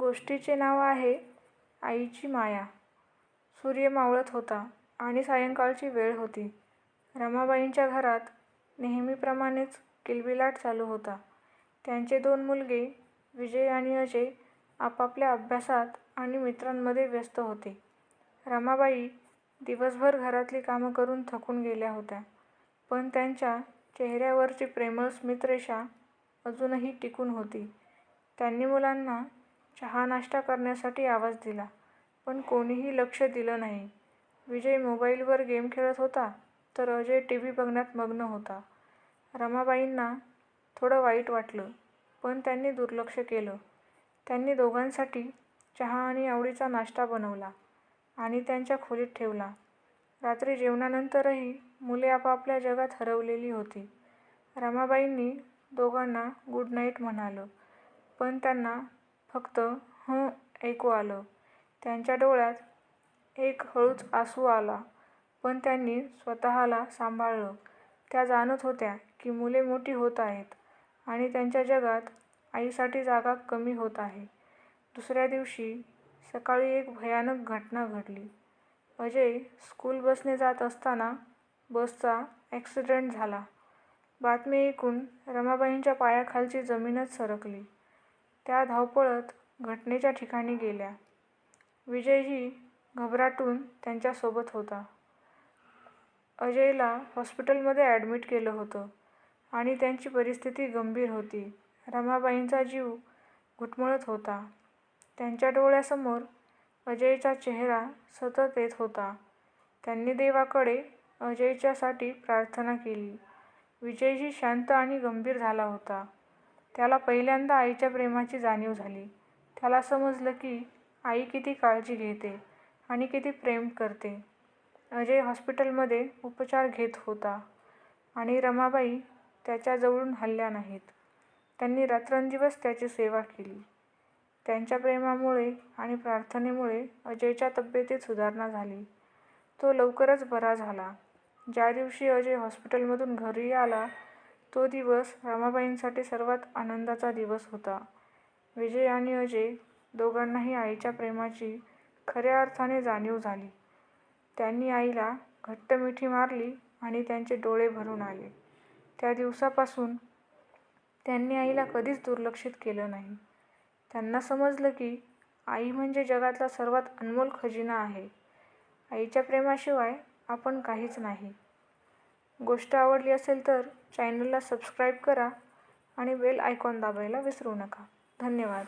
गोष्टीचे नाव आहे आईची माया सूर्य मावळत होता आणि सायंकाळची वेळ होती. रमाबाईंच्या घरात नेहमीप्रमाणेच किलबिलाट चालू होता. त्यांचे दोन मुलगे विजय आणि अजय आपापल्या अभ्यासात आणि मित्रांमध्ये व्यस्त होते. रमाबाई दिवसभर घरातली कामं करून थकून गेल्या होत्या, पण त्यांच्या चेहऱ्यावरची प्रेमळ स्मितरेषा अजूनही टिकून होती. त्यांनी मुलांना चहा-नाश्ता करण्यासाठी आवाज दिला, पण कोणीही लक्ष दिलं नाही. विजय मोबाईलवर गेम खेळत होता, तर अजय टी व्ही बघण्यात मग्न होता. रमाबाईंना थोडं वाईट वाटलं, पण त्यांनी दुर्लक्ष केलं. त्यांनी दोघांसाठी चहा आणि आवडीचा नाश्ता बनवला आणि त्यांच्या खोलीत ठेवला. रात्री जेवणानंतरही मुले आपापल्या जगात हरवलेली होती. रमाबाईंनी दोघांना गुड नाईट म्हणालं, पण त्यांना फक्त 'हं' ऐकू आलं. त्यांच्या डोळ्यात एक हळूच आसू आला, पण त्यांनी स्वतःला सांभाळलं. त्या जाणत होत्या की मुले मोठी होत आहेत आणि त्यांच्या जगात आईसाठी जागा कमी होत आहे. दुसऱ्या दिवशी सकाळी एक भयानक घटना घडली. अजय स्कूल बसने जात असताना बसचा अॅक्सिडेंट झाला. बातमी ऐकून रमाबाईंच्या पायाखालची जमीनच सरकली. त्या धावपळत घटनेच्या ठिकाणी गेल्या. विजयही घबराटून त्यांच्यासोबत होता. अजयला हॉस्पिटलमध्ये ॲडमिट केलं होतं आणि त्यांची परिस्थिती गंभीर होती. रमाबाईंचा जीव घुटमळत होता. त्यांच्या डोळ्यासमोर अजयचा चेहरा सतत येत होता. त्यांनी देवाकडे अजयच्यासाठी प्रार्थना केली. विजयही शांत आणि गंभीर झाला होता. त्याला पहिल्यांदा आईच्या प्रेमाची जाणीव झाली. त्याला समजलं की आई किती काळजी घेते आणि किती प्रेम करते. अजय हॉस्पिटलमध्ये उपचार घेत होता आणि रमाबाई त्याच्याजवळून हल्ल्या नाहीत. त्यांनी रात्रंदिवस त्याची सेवा केली. त्यांच्या प्रेमामुळे आणि प्रार्थनेमुळे अजयच्या तब्येतीत सुधारणा झाली. तो लवकरच बरा झाला. ज्या दिवशी अजय हॉस्पिटलमधून घरी आला तो दिवस रमाबाईंसाठी सर्वात आनंदाचा दिवस होता. विजय आणि अजय दोघांनाही आईच्या प्रेमाची खऱ्या अर्थाने जाणीव झाली. त्यांनी आईला घट्ट मिठी मारली आणि त्यांचे डोळे भरून आले. त्या दिवसापासून त्यांनी आईला कधीच दुर्लक्षित केलं नाही. त्यांना समजलं की आई म्हणजे जगातला सर्वात अनमोल खजिना आहे. आईच्या प्रेमाशिवाय आपण काहीच नाही. गोष्ट आवडली असेल तर चॅनलला सबस्क्राईब करा आणि बेल आयकॉन दाबायला विसरू नका. धन्यवाद.